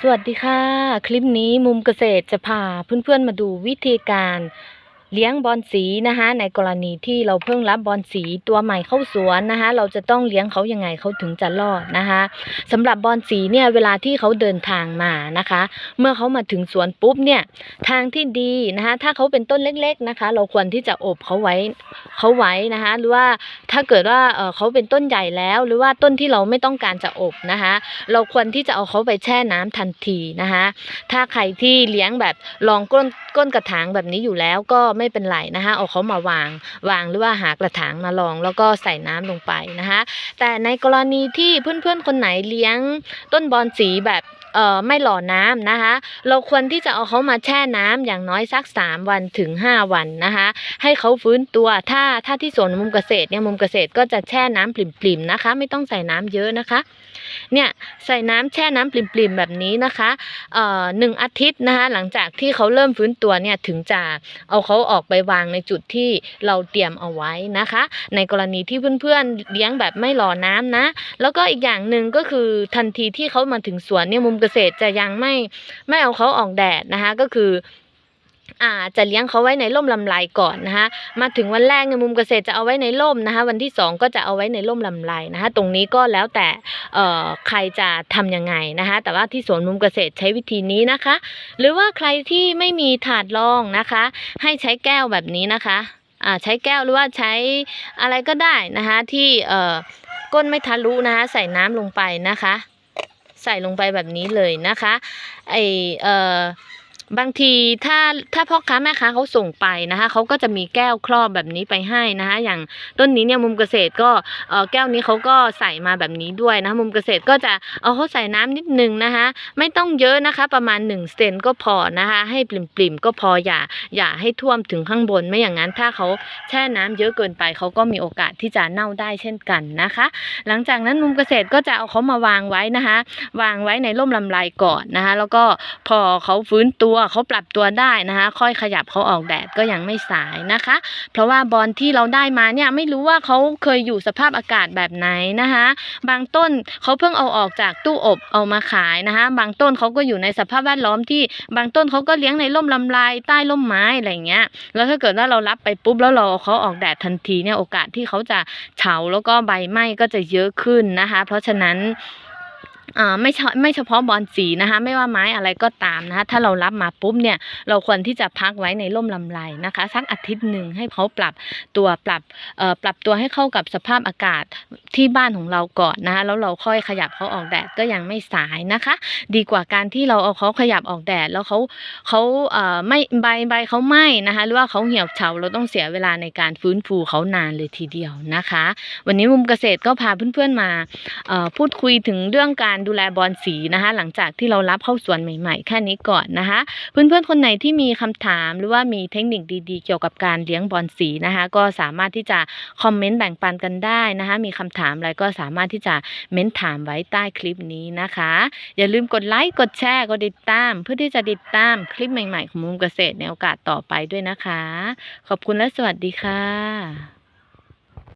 สวัสดีค่ะ คลิปนี้มุมเกษตรจะพาเพื่อนๆมาดูวิธีการ เลี้ยงบอนสีนะคะในกรณีที่เราเพิ่งรับบอนสีตัวใหม่เข้าสวนนะคะเราจะต้องเลี้ยงเขายังไงเขาถึงจะรอดนะคะสำหรับบอนสีเนี่ยเวลาที่เขาเดินทางมานะคะ เมื่อเขามาถึงสวนปุ๊บเนี่ยทางที่ดีนะคะถ้าเขาเป็นต้นเล็ก ๆนะคะ เราควรที่จะอบเขาไว้เขาไว้นะคะหรือว่าถ้าเกิดว่าเออเขาเป็นต้นใหญ่แล้วหรือว่าต้นที่เราไม่ต้องการจะอบนะคะเราควรที่จะเอาเขาไปแช่น้ำทันทีนะคะถ้าใครที่เลี้ยงแบบรองก้นก้นกระถางแบบนี้อยู่แล้วก็ไม่ไม่เป็นไรนะคะเอาเขามาวางวางหรือว่าหากระถางมาลอง แล้วก็ใส่น้ำลงไปนะคะ แต่ในกรณีที่เพื่อนๆคนไหนเลี้ยงต้นบอนสีแบบ เอ่อไม่หล่อน้ำนะคะ เราควรที่จะเอาเขามาแช่น้ำอย่างน้อยสัก 3 วันถึง 5 วันนะคะ ให้เขาฟื้นตัวถ้าถ้าที่สวนมุมเกษตรเนี่ยมุมเกษตรก็จะแช่น้ำปริ่มๆนะคะ ไม่ต้องใส่น้ำเยอะนะคะ เนี่ยใส่น้ำแช่น้ำปริ่มๆแบบนี้นะคะเอ่อหนึ่งอาทิตย์นะคะ หลังจากที่เขาเริ่มฟื้นตัวเนี่ยถึงจะเอาเขาออกไปวางในจุดที่เราเตรียมเอาไว้นะคะ ในกรณีที่เพื่อนๆเลี้ยงแบบไม่หล่อน้ำนะ แล้วก็อีกอย่างหนึ่งก็คือทันทีที่เขามาถึงสวนเนี่ยมุมเกษตรจะยังไม่ไม่เอาเขาออกแดดนะคะก็คืออาจะเลี้ยงเขาไว้ในร่มลำไรก่อนนะคะมาถึงวันแรกในมุมเกษตรจะเอาไว้ในร่มนะคะวันที่สองก็จะเอาไว้ในร่มลำไรนะคะตรงนี้ก็แล้วแต่เอ่อใครจะทำยังไงนะคะแต่ว่าที่สวนมุมเกษตรใช้วิธีนี้นะคะ หรือว่าใครที่ไม่มีถาดรองนะคะ ให้ใช้แก้วแบบนี้นะคะอ่าใช้แก้วหรือว่าใช้อะไรก็ได้นะคะที่เอ่อก้นไม่ทะลุนะคะใส่น้ำลงไปนะคะ ใส่ลงไปแบบนี้เลยนะคะไอเอ่อ บางทีถ้าถ้าพ่อค้าแม่ค้าเขาส่งไปนะคะเขาก็จะมีแก้วครอบแบบนี้ไปให้นะคะอย่างต้นนี้เนี่ยมุมเกษตรก็เออแก้วนี้เขาก็ใส่มาแบบนี้ด้วยนะคะมุมเกษตรก็จะเอาเขาใส่น้ำนิดนึงนะคะไม่ต้องเยอะนะคะ ประมาณ1เซนก็พอนะคะให้ปริ่มๆก็พออย่าอย่าให้ท่วมถึงข้างบนไม่อย่างนั้นถ้าเขาแช่น้ำเยอะเกินไปเขาก็มีโอกาสที่จะเน่าได้เช่นกันนะคะ หลังจากนั้นมุมเกษตรก็จะเอาเขามาวางไว้นะคะ วางไว้ในร่มลำไรก่อนนะคะแล้วก็พอเขาฟื้นตัววเขาปรับตัวได้นะคะ ค่อยขยับเขาออกแดดก็ยังไม่สายนะคะ เพราะว่าบอลที่เราได้มาเนี่ยไม่รู้ว่าเขาเคยอยู่สภาพอากาศแบบไหนนะคะ บางต้นเขาเพิ่งเอาออกจากตู้อบเอามาขายนะคะ บางต้นเขาก็อยู่ในสภาพแวดล้อมที่บางต้นเขาก็เลี้ยงในร่มลำไรใต้ร่มไม้อะไรเงี้ย แล้วถ้าเกิดว่าเรารับไปปุ๊บแล้วเราเอาเขาออกแดดทันทีเนี่ยโอกาสที่เขาจะเฉาแล้วก็ใบไหม้ก็จะเยอะขึ้นนะคะ เพราะฉะนั้น ไม่เฉไม่เฉพาะบอลสีนะคะไม่ว่าไม้อะไรก็ตามนะคะถ้าเรารับมาปุ๊บเนี่ยเราควรที่จะพักไว้ในร่มลำไรนะคะสักอาทิตย์หนึ่งให้เขาปรับตัวปรับเอ่อปรับตัวให้เข้ากับสภาพอากาศที่บ้านของเราก่อนนะคะแล้วเราค่อยขยับเขาออกแดดก็ยังไม่สายนะคะ ดีกว่าการที่เราเอาเขาขยับออกแดดแล้วเขาเขาเอ่อไม่ใบใบเขาไหม้นะคะหรือว่าเขาเหี่ยวเฉาเราต้องเสียเวลาในการฟื้นฟูเขานานเลยทีเดียวนะคะ วันนี้มุมเกษตรก็พาเพื่อนๆมาเอ่อพูดคุยถึงเรื่องการดูแลบอนสีนะคะ หลังจากที่เรารับเข้าสวนใหม่ๆ แค่นี้ก่อนนะคะ เพื่อนๆคนไหนที่มีคำถามหรือว่ามีเทคนิคดีๆ เกี่ยวกับการเลี้ยงบอนสีนะคะ ก็สามารถที่จะคอมเมนต์แบ่งปันกันได้นะคะ มีคำถามอะไรก็สามารถที่จะเม้นถามไว้ใต้คลิปนี้นะคะ อย่าลืมกดไลค์กดแชร์กดติดตาม เพื่อที่จะติดตามคลิปใหม่ๆ ของมุมเกษตรในโอกาสต่อไปด้วยนะคะ ขอบคุณและสวัสดีค่ะ